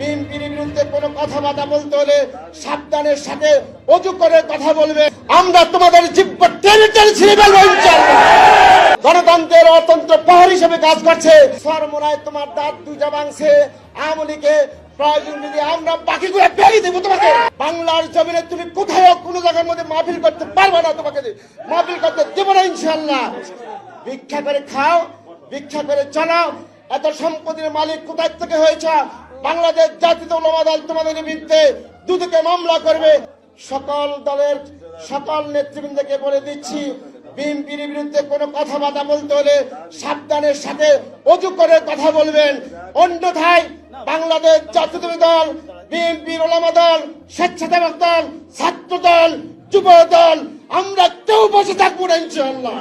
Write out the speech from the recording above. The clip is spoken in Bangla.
বিএনপির বিরুদ্ধে বলতে হলে সাবধানের সাথে অজু করে কথা বলবে। আমরা তোমাদের গণতন্ত্রের অতন্ত্র পাহাড় হিসেবে কাজ করছে। সরমনায় তোমার দাঁত দুইটা ভাঙছে। আওয়ামী প্রয়োজন যদি আমরা দেবো তোমাকে। বাংলার জমিনে তুমি কোনো জায়গার মধ্যে মাহফিল করতে পারবে না তোমাকে। মাহফিল করতে দেবো না ইনশাল্লাহ ভিক্ষা করে খাও, ভিক্ষা করে চালাও। এত সম্পত্তির মালিক কোথায় থেকে হয়েছে? বাংলাদেশ জাতীয় উলামা দল তোমাদের বিরুদ্ধে দুদকে মামলা করবে। সকল দলের সকল নেতৃবৃন্দকে বলে দিচ্ছি, বিএনপির বিরুদ্ধে কোনো কথাবার্তা বলতে হলে সাবধানের সাথে অজু করে কথা বলবেন। অন্যথায় বাংলাদেশ জাতীয় দল, বিএনপির ওলামা দল, স্বেচ্ছাসেবক দল, ছাত্র দল, যুব দল, আমরা কেউ বসে থাকব না ইনশাআল্লাহ।